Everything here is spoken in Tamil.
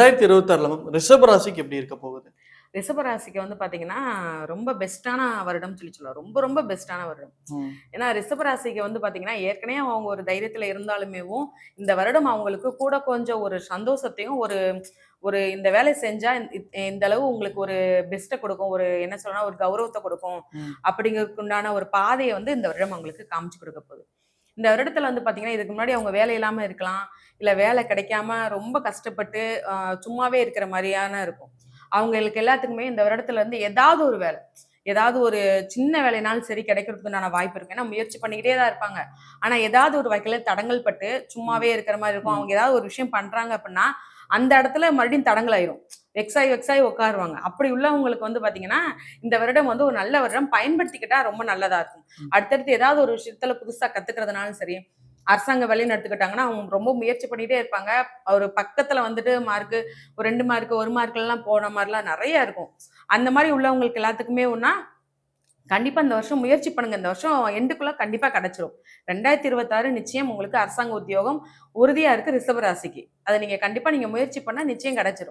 ரெண்டாயிரத்தி இருபத்தாறுல மேம் ரிஷப ராசிக்கு எப்படி இருக்க போகுது? ரிஷபராசிக்கு வந்து பாத்தீங்கன்னா ரொம்ப பெஸ்ட்டான வருடம் சொல்லி சொல்லலாம். ரொம்ப ரொம்ப பெஸ்ட்டான வருடம். ஏன்னா ரிஷபராசிக்கு வந்து பாத்தீங்கன்னா ஏற்கனவே அவங்க ஒரு தைரியத்துல இருந்தாலுமேவும் இந்த வருடம் அவங்களுக்கு கூட கொஞ்சம் ஒரு சந்தோஷத்தையும் ஒரு ஒரு இந்த வேலை செஞ்சா இந்த- அளவு உங்களுக்கு ஒரு பெஸ்ட்டை கொடுக்கும். ஒரு என்ன சொல்லணும் ஒரு கௌரவத்தை கொடுக்கும். ம். அப்படிங்கிறதுக்கு உண்டான ஒரு பாதையை வந்து இந்த வருடம் அவங்களுக்கு காமிச்சு கொடுக்க போகுது. இந்த வருடத்துல வந்து பாத்தீங்கன்னா இதுக்கு முன்னாடி அவங்க வேலை இல்லாம இருக்கலாம். இல்ல வேலை கிடைக்காம ரொம்ப கஷ்டப்பட்டு சும்மாவே இருக்கிற மாதிரியான இருக்கும். அவங்களுக்கு எல்லாத்துக்குமே இந்த வருடத்துல இருந்து ஏதாவது ஒரு வேலை ஏதாவது ஒரு சின்ன வேலைனாலும் சரி கிடைக்கிறதுக்குண்டான வாய்ப்பு இருக்கு. ஏன்னா முயற்சி பண்ணிக்கிட்டே தான் இருப்பாங்க. ஆனா ஏதாவது ஒரு வகையில தடங்கல் பட்டு சும்மாவே இருக்கிற மாதிரி இருக்கும். அவங்க ஏதாவது ஒரு விஷயம் பண்றாங்க அப்படின்னா அந்த இடத்துல மறுபடியும் தடங்கல் ஆயிரும். வெக்ஸாய் வெக்ஸாய் உட்காருவாங்க. அப்படி உள்ளவங்களுக்கு வந்து பாத்தீங்கன்னா இந்த வருடம் வந்து ஒரு நல்ல வருடம். பயன்படுத்திக்கிட்டா ரொம்ப நல்லதா இருக்கும். அடுத்தடுத்து ஏதாவது ஒரு விஷயத்துல புதுசா கத்துக்கிறதுனாலும் சரி அரசாங்க வேலைன்னு எடுத்துக்கிட்டாங்கன்னா அவங்க ரொம்ப முயற்சி பண்ணிட்டே இருப்பாங்க. ஒரு பக்கத்துல வந்துட்டு மார்க்கு ஒரு ரெண்டு மார்க் ஒரு மார்க்ல எல்லாம் போன மாதிரிலாம் நிறைய இருக்கும். அந்த மாதிரி உள்ளவங்களுக்கு எல்லாத்துக்குமே ஒன்னா கண்டிப்பா இந்த வருஷம் முயற்சி பண்ணுங்க. இந்த வருஷம் எண்டுக்குள்ள கண்டிப்பா கிடைச்சிரும். ரெண்டாயிரத்தி இருபத்தாறு நிச்சயம் உங்களுக்கு அரசாங்க உத்தியோகம் உறுதியா இருக்கு ரிஷப ராசிக்கு. அதை நீங்க கண்டிப்பா நீங்க முயற்சி பண்ணா நிச்சயம் கிடைச்சிரும்.